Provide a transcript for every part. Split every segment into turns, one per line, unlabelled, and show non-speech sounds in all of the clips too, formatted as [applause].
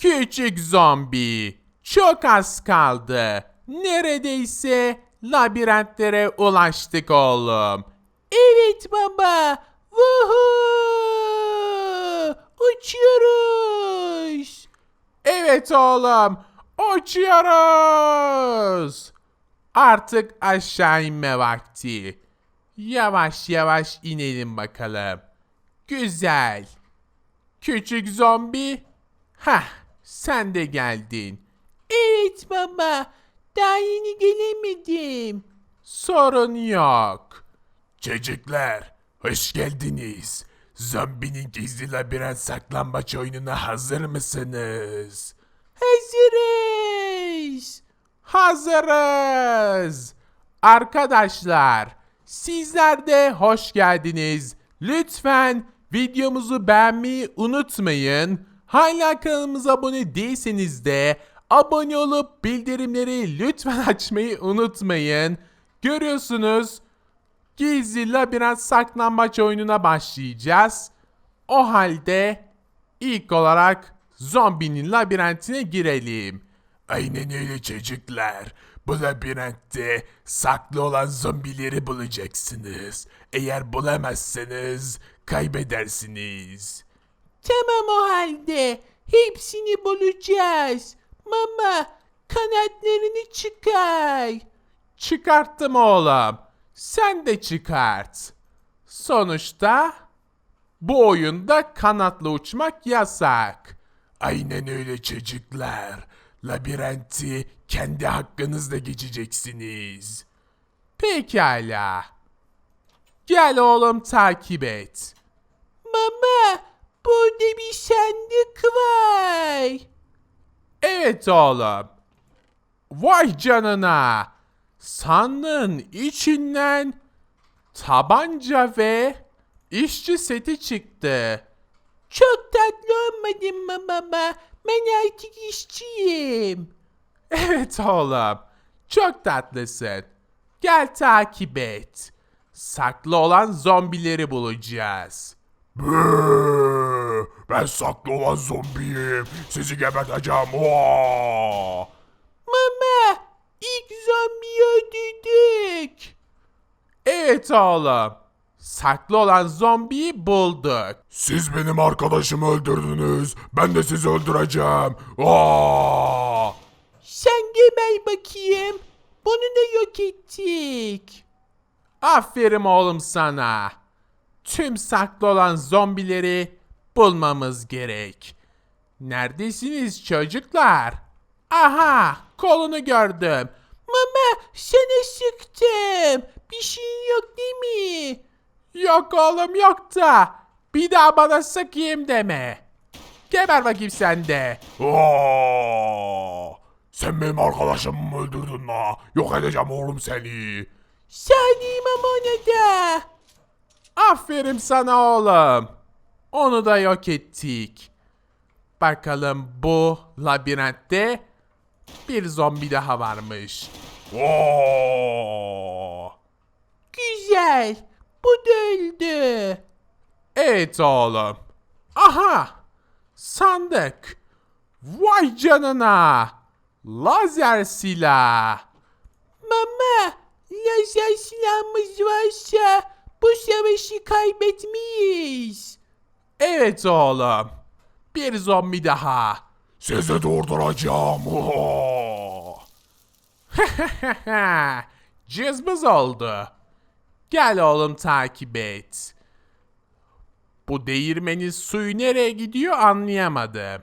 Küçük zombi. Çok az kaldı. Neredeyse labirentlere ulaştık oğlum. Evet baba. Vuhuu! Uçuyoruz. Evet oğlum. Uçuyoruz. Artık aşağı inme vakti. Yavaş yavaş inelim bakalım. Güzel. Küçük zombi. Hah, sen de geldin. Evet baba. Daha yeni gelemedim. Sorun yok.
Çocuklar, hoş geldiniz. Zombinin gizli labirent saklambaç oyununa hazır mısınız?
Hazırız. Hazırız. Arkadaşlar, sizler de hoş geldiniz. Lütfen videomuzu beğenmeyi unutmayın. Hala kanalımıza abone değilseniz de abone olup bildirimleri lütfen [laughs] açmayı unutmayın. Görüyorsunuz gizli labirent saklambaç oyununa başlayacağız. O halde ilk olarak zombinin labirentine girelim.
Aynen öyle çocuklar. Bu labirentte saklı olan zombileri bulacaksınız. Eğer bulamazsanız kaybedersiniz.
Tamam o halde. Hepsini bulacağız. Mama kanatlarını çıkar. Çıkarttım oğlum. Sen de çıkart. Sonuçta bu oyunda kanatlı uçmak yasak.
Aynen öyle çocuklar. Labirenti kendi hakkınızla geçeceksiniz.
Pekala. Gel oğlum takip et. Mama, burada bir sandık var. Evet oğlum. Vay canına. Sandığın içinden tabanca ve işçi seti çıktı. Çok tatlı olmadın mı baba? Ben artık işçiyim. Evet oğlum. Çok tatlısın. Gel takip et. Saklı olan zombileri bulacağız.
Bıı, ben saklı olan zombiyim. Sizi geberteceğim. Oo!
Mama, ilk zombiyi öldürdük. Evet oğlum. Saklı olan zombiyi bulduk.
Siz benim arkadaşımı öldürdünüz. Ben de sizi öldüreceğim. Aa!
Sen geber bakayım. Bunu da yok ettik. Aferin oğlum sana. Tüm saklı olan zombileri bulmamız gerek. Neredesiniz çocuklar? Aha kolunu gördüm. Mama sana sıktım. Bir şey yok değil mi? Yok oğlum yok da. Bir daha bana sıkayım deme. Geber bakayım sen de.
Aa! Sen benim arkadaşımı mı öldürdün la? Yok edeceğim oğlum seni.
Salim ama ona da. Aferin sana oğlum. Onu da yok ettik. Bakalım bu labirentte bir zombi daha varmış.
Oo!
Güzel. Bu da öldü. Evet oğlum. Aha. Sandık. Vay canına. Lazer silah. Mama, lazer silahımız varsa bu savaşı kaybetmeyiz. Evet oğlum. Bir zombi daha.
Sizi durduracağım. Oo! [laughs]
Cızbız oldu. Gel oğlum takip et. Bu değirmenin suyu nereye gidiyor anlayamadım.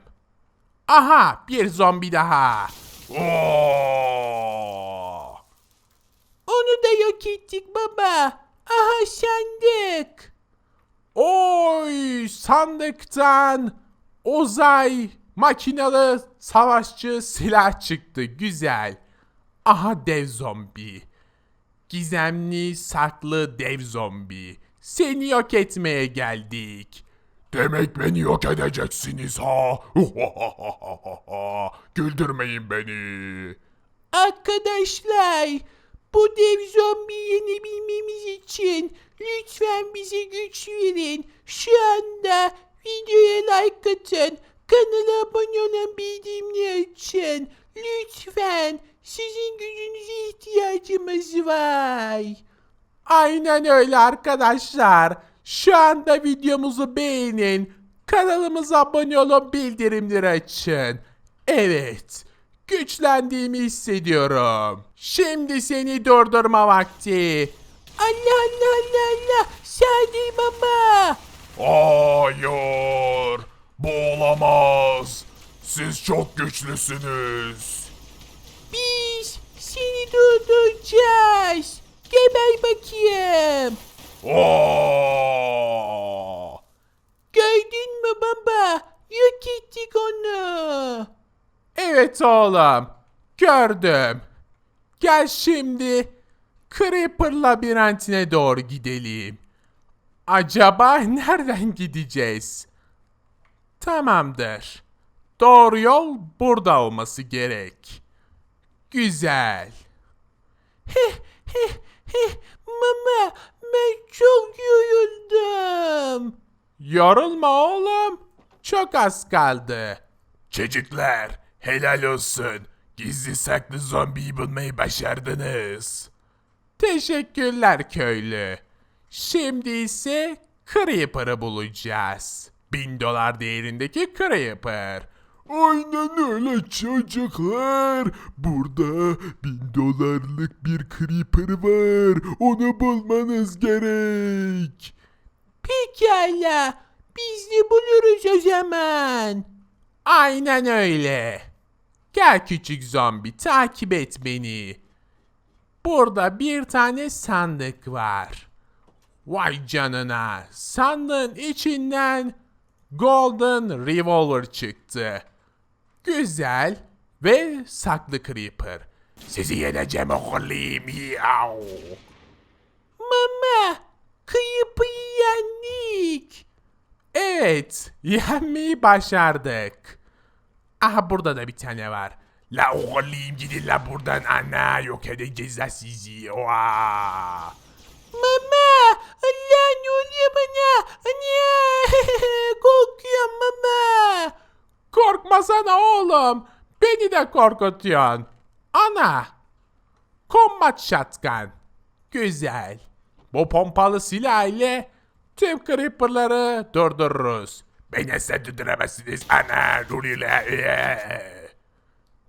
Aha bir zombi daha.
Oo!
Onu da yok ettik baba. Aha sandık. Oy sandıktan uzay makinalı savaşçı silah çıktı. Güzel. Aha dev zombi. Gizemli saklı dev zombi. Seni yok etmeye geldik.
Demek beni yok edeceksiniz ha. [laughs] Güldürmeyin beni.
Arkadaşlar, bu dev zombi yenebilmemiz için lütfen bize güç verin. Şu anda videoya like atın, kanala abone olun, kaçın. Lütfen. Sizin gücünüze ihtiyacımız var. Aynen öyle arkadaşlar. Şu anda videomuzu beğenin. Kanalımıza abone olun bildirimleri açın. Evet. Güçlendiğimi hissediyorum. Şimdi seni durdurma vakti. Allah Allah Allah Allah. Sadi baba.
Hayır. Bu olamaz. Siz çok güçlüsünüz.
Biz seni durduracağız. Geber bakayım.
Aa!
Gördün mü baba? Yok ettik onu. Evet oğlum. Gördüm. Gel şimdi Creeper labirentine doğru gidelim. Acaba nereden gideceğiz? Tamamdır. Doğru yol burada olması gerek. Güzel. Heh heh heh mama ben çok yoruldum. Yorulma oğlum. Çok az kaldı.
Çocuklar helal olsun. Gizli saklı zombiyi bulmayı başardınız.
Teşekkürler köylü. Şimdi ise Creeper'ı bulacağız. Bin dolar değerindeki Creeper.
Aynen öyle çocuklar. Burada bin dolarlık bir creeper var. Onu bulmanız gerek.
Pekala. Biz de buluruz o zaman. Aynen öyle. Gel küçük zombi takip et beni. Burada bir tane sandık var. Vay canına. Sandığın içinden Golden Revolver çıktı. Güzel ve saklı Creeper.
Sizi yeneceğim oğlum. Yav.
Mama, Creeper'ı yendik. Evet, yenmeyi başardık. Aha burada da bir tane var.
La oğlum gidin la buradan ana yok edeceğiz la sizi. Oha.
Mama, Allah ne oluyor bana? Anne, [laughs] korkuyorum mama. Korkmasana oğlum. Beni de korkutuyorsun. Ana. Combat shotgun. Güzel. Bu pompalı silah ile tüm creeperları durdururuz.
Beni asla durduramazsınız ana. Nurila.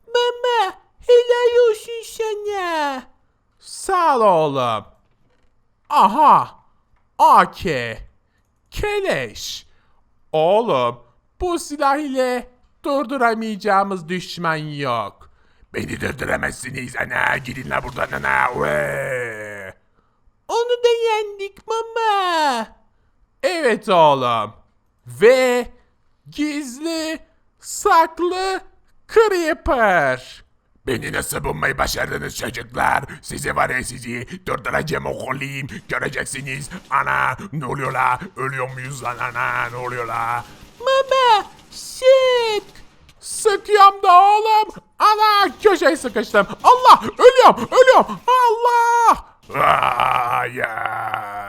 Mama, helal olsun sana. Sağ ol oğlum. Aha, AK, keleş. Oğlum, bu silah ile durduramayacağımız düşman yok.
Beni durduramazsınız ana. Gidin la buradan ana.
Onu da yendik mama. Evet oğlum. Ve gizli, saklı Creeper.
Beni nasıl bulmayı başardınız çocuklar? Sizi var ya sizi durduracağım oğlum. Göreceksiniz. Ana ne oluyor la? Ölüyor muyuz lan ana? Ne oluyor la?
Mama, sık. Sıkıyorum da oğlum. Ana köşeye sıkıştım. Allah ölüyorum ölüyorum. Allah.
Hayır.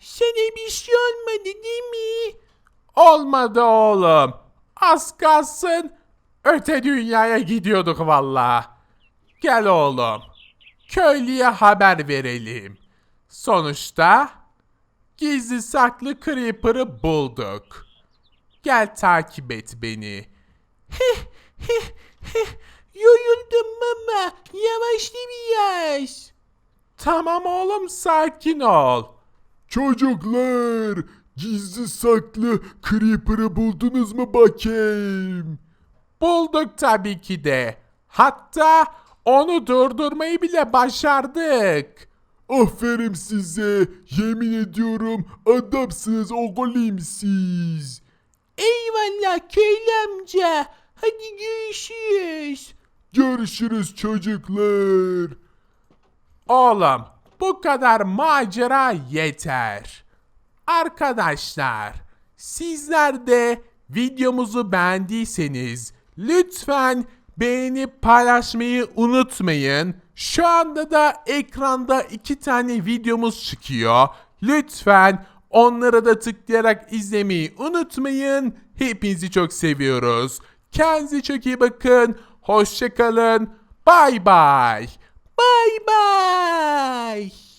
Sana bir şey olmadı değil mi? Olmadı oğlum. Az kalsın öte dünyaya gidiyorduk valla. Gel oğlum. Köylüye haber verelim. Sonuçta gizli saklı Creeper'ı bulduk. Gel takip et beni. Heh heh heh. Yoruldum mama. Yavaşla biraz. Tamam oğlum sakin ol.
Çocuklar gizli saklı Creeper'ı buldunuz mu bakayım?
Bulduk tabii ki de. Hatta onu durdurmayı bile başardık.
Aferin size. Yemin ediyorum adamsınız oğlum siz.
Eyvallah köylü amca. Hadi görüşürüz.
Görüşürüz çocuklar.
Oğlum bu kadar macera yeter. Arkadaşlar sizler de videomuzu beğendiyseniz lütfen beğenip paylaşmayı unutmayın. Şu anda da ekranda iki tane videomuz çıkıyor. Lütfen onlara da tıklayarak izlemeyi unutmayın. Hepinizi çok seviyoruz. Kendinize çok iyi bakın. Hoşçakalın. Bay bay. Bay bay.